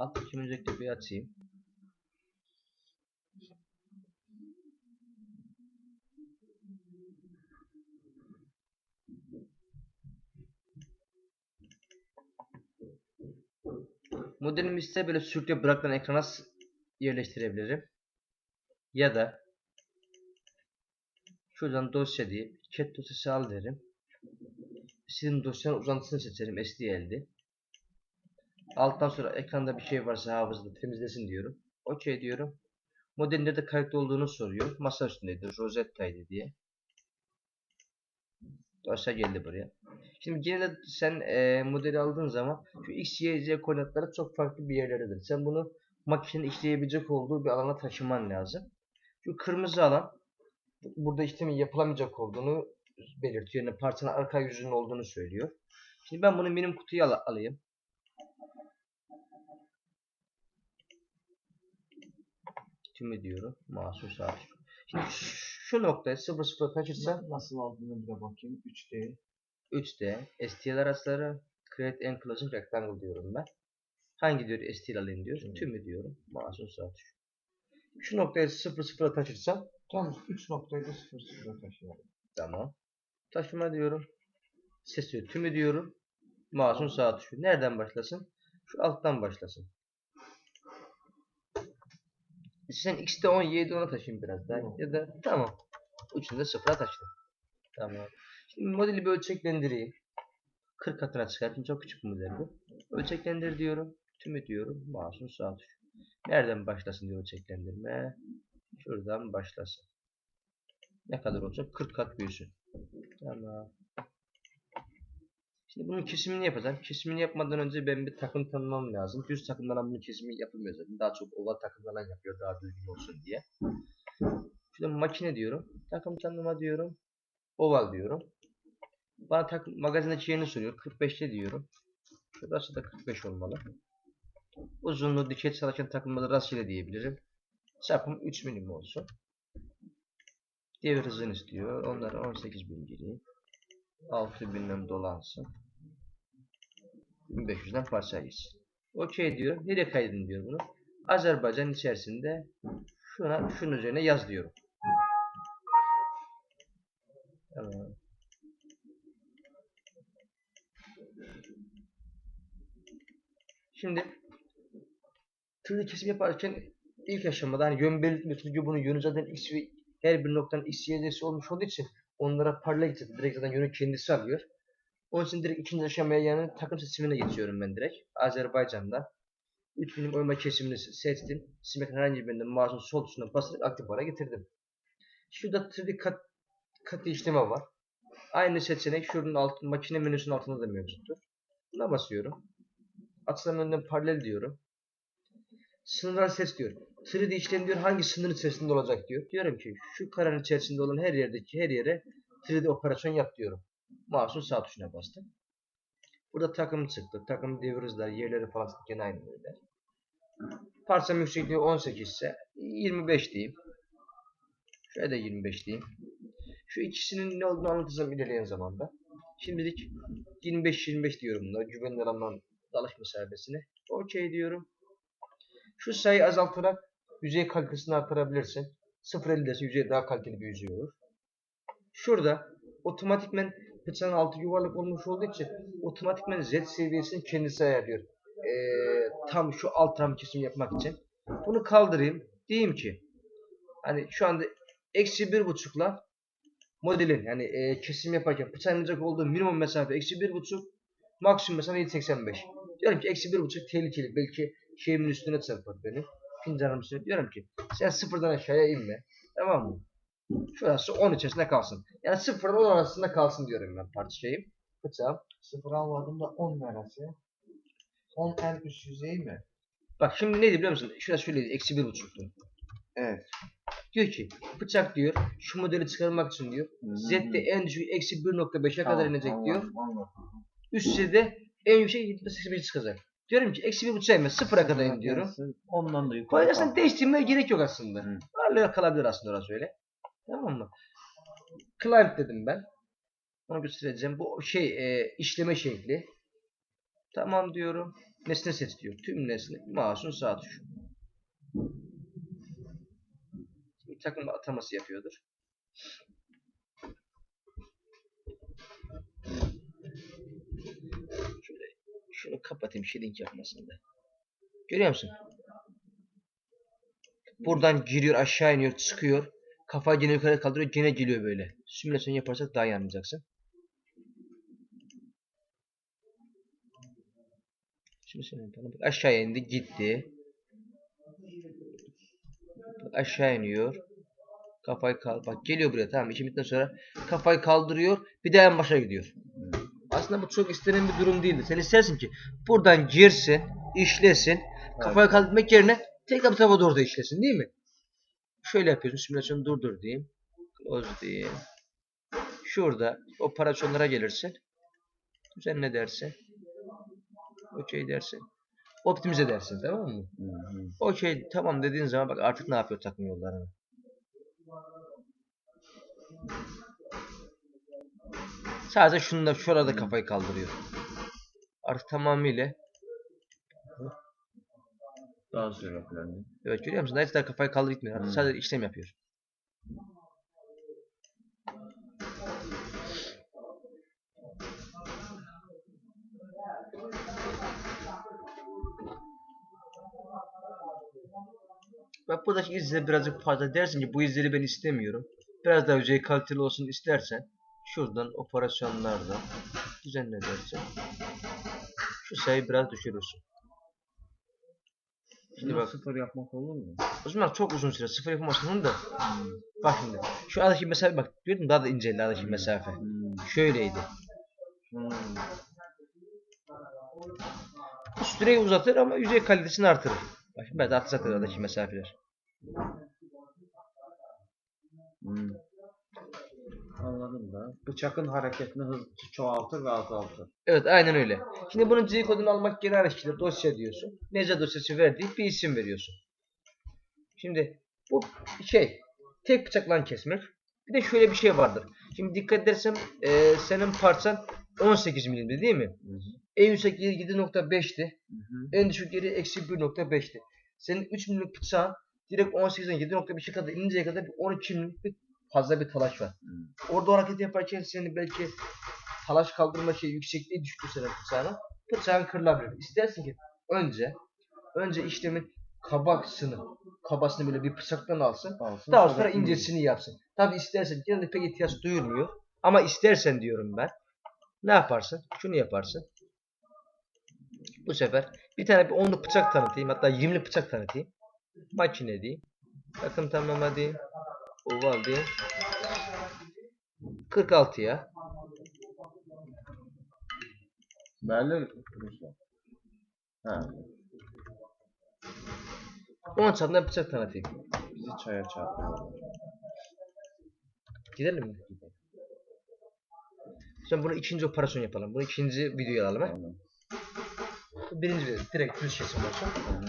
Alttaki öncelikle bir açayım. Modelimi ise böyle sürükle bırakılan ekrana yerleştirebilirim. Ya da şuradan dosya deyip chat dosyası al derim. Sizin dosyanın uzantısını seçerim STL'di. Alttan sonra ekranda bir şey varsa hafızada temizlesin diyorum. OK diyorum. Modelin nerede kayıtlı olduğunu soruyor. Masa üstündedir. Rosetta'ydı diye. Dosya geldi buraya. Şimdi genelde sen e, modeli aldığın zaman şu x, y, z koordinatları çok farklı bir yerlerdedir. Sen bunu makinenin işleyebilecek olduğu bir alana taşıman lazım. Şu kırmızı alan bu- burada işlemin yapılamayacak olduğunu belirtiyor. Yani parçanın arka yüzünün olduğunu söylüyor. Şimdi ben bunu benim kutuya al- alayım. Tümü diyorum. Mahsus saat. Şimdi şu noktaya 0 0 taşırsa Nasıl aldığını bir de bakayım. 3D. 3D STL araçları Create Enclosing Rectangle diyorum ben. Hangi diyor STL alayım diyor. Evet. Tümü diyorum. Mahsus saat. Şu noktaya 0 0 taşırsam Tam 3 noktayı da 0 0 taşıyalım. Tamam. Taşıma diyorum. Ses diyor. Tümü diyorum. Mouse'un sağ tuşu. Nereden başlasın? Şu alttan başlasın. Sen X'de 10, Y'de 10'a taşıyayım biraz daha. Tamam. Ya da tamam. De sıfıra taşıdım. Tamam. Şimdi modeli bir ölçeklendireyim. 40 katına çıkartayım. Çok küçük bir model bu. Ölçeklendir diyorum. Tümü diyorum. Mouse'un sağ tuşu. Nereden başlasın diyor ölçeklendirme. Şuradan başlasın. Ne kadar olacak? 40 kat büyüsün. Tamam. Şimdi bunun kesimini yapacağım. Kesimini yapmadan önce ben bir takım tanımam lazım. Düz takımlara bunun kesimi yapılmıyor. Daha çok oval takımlarla yapıyor daha düzgün olsun diye. Şurada makine diyorum. Takım tanıma diyorum. Oval diyorum. Bana takım magazindeki yerini soruyor. 45'te diyorum. Şurası da 45 olmalı. Uzunluğu dikey çalışan takımları rastgele diyebilirim. Çapım 3 milim olsun. Devir hızını istiyor. Onları 18 bin gireyim. 6000'den dolansın. 1500'den parça gitsin. Okey diyorum. Nereye kaydedin diyor bunu. Azerbaycan içerisinde şuna şunun üzerine yaz diyorum. Tamam. Şimdi 3D kesim yaparken ilk aşamada hani yön belirtme çünkü bunun yönü zaten x ve her bir noktanın x, y, olmuş olduğu için onlara paralel gidecek. Direkt zaten yönü kendisi alıyor. Onun için direkt ikinci aşamaya yani takım seçimine geçiyorum ben direkt. Azerbaycan'da 3 milim oyma kesimini seçtim. Simek herhangi birinde mouse'un sol tuşuna basarak aktif hale getirdim. Şurada 3D kat, katı işleme var. Aynı seçenek şunun alt, makine menüsünün altında da mevcuttur. Buna basıyorum. Açılan önden paralel diyorum. Sınırlar seç diyor. 3D işlem diyor hangi sınırın içerisinde olacak diyor. Diyorum ki şu karenin içerisinde olan her yerdeki her yere 3D operasyon yap diyorum. Mouse'un sağ tuşuna bastım. Burada takım çıktı. Takım devir hızları, yerleri falan gene aynı böyle. Parça yüksekliği 18 ise 25 diyeyim. Şöyle de 25 diyeyim. Şu ikisinin ne olduğunu anlatacağım ilerleyen zamanda. Şimdilik 25-25 diyorum bunlara. Güvenilir alandan dalış mesafesine. Okey diyorum. Şu sayıyı azaltarak yüzey kalitesini artırabilirsin. 0.50 dese yüzey daha kaliteli bir yüzey olur. Şurada otomatikmen bıçağın altı yuvarlak olmuş olduğu için otomatikmen Z seviyesini kendisi ayarlıyor. Ee, tam şu alt tam kesim yapmak için. Bunu kaldırayım. Diyeyim ki hani şu anda eksi bir buçukla modelin yani e, kesim yaparken bıçaklanacak olduğu minimum mesafe eksi bir buçuk maksimum mesafe 7.85. Diyorum ki eksi bir buçuk tehlikeli belki şeyimin üstüne çarpar beni. Fincanın üstüne. Diyorum ki sen sıfırdan aşağıya inme. Tamam mı? Şurası 10 içerisinde kalsın. Yani sıfırdan 10 arasında kalsın diyorum ben parça şeyim. Bıçağım. 0 almadığımda 10 neresi? 10 en üst yüzey mi? Bak şimdi neydi biliyor musun? Şurası şöyleydi. Eksi bir buçuktu. Evet. Diyor ki bıçak diyor şu modeli çıkarmak için diyor. Z'de en düşük eksi 1.5'e kadar inecek diyor. Üstte de en yüksek 7.85 çıkacak. Diyorum ki eksi bir buçuğa inme sıfıra kadar in diyorum. Ondan da yukarı. Koyacaksın değiştirmeye gerek yok aslında. Hı. Varlığı kalabilir aslında orası öyle. Tamam mı? Climb dedim ben. Onu göstereceğim. Bu şey e, işleme şekli. Tamam diyorum. Nesne set diyor. Tüm nesne. Mouse'un sağ tuşu. Şimdi takım ataması yapıyordur. Şöyle şunu kapatayım şirin yapmasın da. Görüyor musun? Buradan giriyor aşağı iniyor çıkıyor. Kafa gene yukarı kaldırıyor gene geliyor böyle. Simülasyon yaparsak daha iyi anlayacaksın. Şimdi bana bak aşağı indi gitti. Bak aşağı iniyor. Kafayı kal bak geliyor buraya tamam işi bittikten sonra kafayı kaldırıyor bir daha en başa gidiyor. Aslında bu çok istenen bir durum değildi. Sen istersin ki buradan girsin, işlesin, kafayı kaldırmak yerine tekrar bu tarafa doğru da işlesin değil mi? Şöyle yapıyorsun simülasyonu durdur diyeyim. Close diyeyim. Şurada operasyonlara gelirsin. Düzenle dersin. Okey dersin. Optimize dersin tamam mı? Okey tamam dediğin zaman bak artık ne yapıyor takım yollarını. Sadece şunda şurada kafayı kaldırıyor. Artık tamamıyla Daha sürekli. evet görüyor musun? Daha kafayı kaldır gitmiyor. Artık Hmm. sadece işlem yapıyor. Bak buradaki izleri birazcık fazla dersin ki bu izleri ben istemiyorum. Biraz daha yüzey kaliteli olsun istersen şuradan operasyonlarda düzenle. Şu sayıyı biraz düşürürsün. Şimdi bak sıfır yapmak olur mu? o zaman çok uzun süre sıfır yapamazsın da. Bak şimdi şu aradaki mesafe bak gördün mü daha da inceldi aradaki mesafe. Hmm. Şöyleydi. Hmm. Süreyi uzatır ama yüzey kalitesini artırır. Bak şimdi biraz artır zaten aradaki mesafeler. Hmm. Anladım da. Bıçakın hareketini hız çoğaltır ve azaltır. Evet aynen öyle. Şimdi bunun G kodunu almak geri araçları dosya diyorsun. Nece dosyası verdiği bir isim veriyorsun. Şimdi bu şey tek bıçakla kesmek. Bir de şöyle bir şey vardır. Şimdi dikkat edersen eee, senin parçan 18 milimdi değil mi? Hı hı. En yüksek yeri 7.5'ti. Hı hı. En düşük yeri eksi 1.5'ti. Senin 3 milimlik bıçağın direkt 18'den 7.5'e kadar ininceye kadar bir 12 milimlik bir fazla bir talaş var. Hmm. Orada o hareketi yaparken senin belki talaş kaldırma şey yüksekliği düştü senin bıçağına. Bıçağın kırılabilir. İstersin ki önce önce işlemin kabaksını kabasını böyle bir bıçaktan alsın. Alsın, Daha sonra sonra ince. incesini yapsın. Tabi istersen gene de pek ihtiyaç duyulmuyor. Ama istersen diyorum ben. Ne yaparsın? Şunu yaparsın. Bu sefer bir tane bir onluk bıçak tanıtayım. Hatta 20'lik bıçak tanıtayım. Makine diyeyim. Takım tamamla diyeyim. Diyeyim. 46'ya. Belli. Ha, 10 santimden bıçak tanıtayım. bizi çaya çarpıyor. Gidelim mi? Şimdi bunu ikinci operasyon yapalım. Bunu ikinci videoya alalım. He? Birinci video direkt düz kesim olsun.